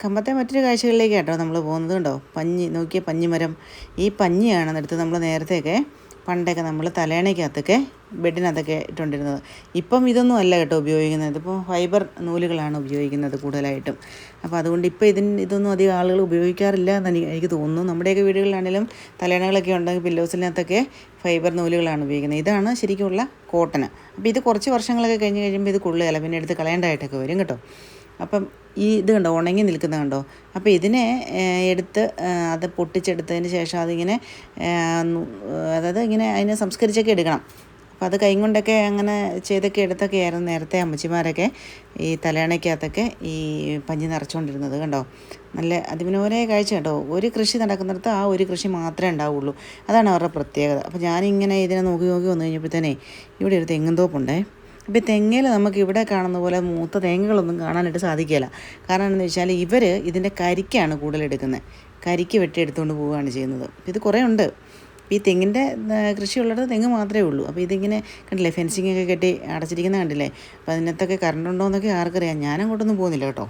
കമ്പത്തെ മറ്റൊരു കാഴ്ചകളിലേക്ക് കേട്ടോ നമ്മൾ പോകുന്നത് കണ്ടോ? പഞ്ഞി നോക്കിയ പഞ്ഞിമരം. ഈ പഞ്ഞിയാണ് എടുത്ത് നമ്മൾ നേരത്തെയൊക്കെ പണ്ടൊക്കെ നമ്മൾ തലേണയ്ക്കകത്തൊക്കെ ബെഡിനകത്തൊക്കെ ഇട്ടുകൊണ്ടിരുന്നത്. ഇപ്പം ഇതൊന്നും അല്ല കേട്ടോ ഉപയോഗിക്കുന്നത്. ഇതിപ്പോൾ ഫൈബർ നൂലുകളാണ് ഉപയോഗിക്കുന്നത് കൂടുതലായിട്ടും. അപ്പോൾ അതുകൊണ്ട് ഇപ്പോൾ ഇതിന് ഇതൊന്നും അധികം ആളുകൾ ഉപയോഗിക്കാറില്ല എന്ന് എനിക്ക് തോന്നുന്നു. നമ്മുടെയൊക്കെ വീടുകളിലാണെങ്കിലും തലേണകളൊക്കെ ഉണ്ടെങ്കിൽ പില്ലോസിനകത്തൊക്കെ ഫൈബർ നൂലുകളാണ് ഉപയോഗിക്കുന്നത്. ഇതാണ് ശരിക്കുമുള്ള കോട്ടന് അപ്പോൾ ഇത് കുറച്ച് വർഷങ്ങളൊക്കെ കഴിഞ്ഞ് കഴിയുമ്പോൾ ഇത് കൊള്ളുകയില്ല. പിന്നെ എടുത്ത് കളയേണ്ടതായിട്ടൊക്കെ വരും കേട്ടോ. അപ്പം ഈ ഇത് കണ്ടോ ഉണങ്ങി നിൽക്കുന്നത് കണ്ടോ? അപ്പോൾ ഇതിനെ എടുത്ത് അത് പൊട്ടിച്ചെടുത്തതിന് ശേഷം അതിങ്ങനെ അതായത് ഇങ്ങനെ അതിനെ സംസ്കരിച്ചൊക്കെ എടുക്കണം. അപ്പോൾ അത് കൈ കൊണ്ടൊക്കെ അങ്ങനെ ചെയ്തൊക്കെ എടുത്തൊക്കെ ആയിരുന്നു നേരത്തെ അമ്മച്ചിമാരൊക്കെ ഈ തലയണയ്ക്കകത്തൊക്കെ ഈ പഞ്ഞി നിറച്ചുകൊണ്ടിരുന്നത് കണ്ടോ? നല്ല അതിമനോഹരമായ കാഴ്ച കേട്ടോ ഒരു കൃഷി നടക്കുന്നിടത്ത് ആ ഒരു കൃഷി മാത്രമേ ഉണ്ടാവുള്ളൂ. അതാണ് അവരുടെ പ്രത്യേകത. അപ്പോൾ ഞാനിങ്ങനെ ഇതിനെ നോക്കി നോക്കി വന്നു തന്നെ ഇവിടെ ഒരു തെങ്ങും തോപ്പുണ്ടേ. അപ്പോൾ ഈ തെങ്ങയിൽ നമുക്ക് ഇവിടെ കാണുന്ന പോലെ മൂത്ത തേങ്ങകളൊന്നും കാണാനായിട്ട് സാധിക്കില്ല കാരണം എന്താണെന്ന് വെച്ചാൽ ഇവർ ഇതിന്റെ കരിക്കാണ് കൂടുതലെടുക്കുന്നത് കരിക്ക് വെട്ടി എടുത്തുകൊണ്ട് പോവുകയാണ് ചെയ്യുന്നത്. ഇത് കുറേ ഉണ്ട്. ഈ തെങ്ങിന്റെ കൃഷിയുള്ളിടത്ത് തെങ്ങ് മാത്രമേ ഉള്ളൂ. അപ്പോൾ ഇതിങ്ങനെ കണ്ടില്ലേ ഫെൻസിങ് ഒക്കെ കെട്ടി അടച്ചിരിക്കുന്നത് കണ്ടില്ലേ? അപ്പോൾ അതിനകത്തൊക്കെ കറണ്ട് ഉണ്ടോ എന്നൊക്കെ ആർക്കറിയാം. ഞാൻ അങ്ങോട്ടൊന്നും പോകുന്നില്ല കേട്ടോ.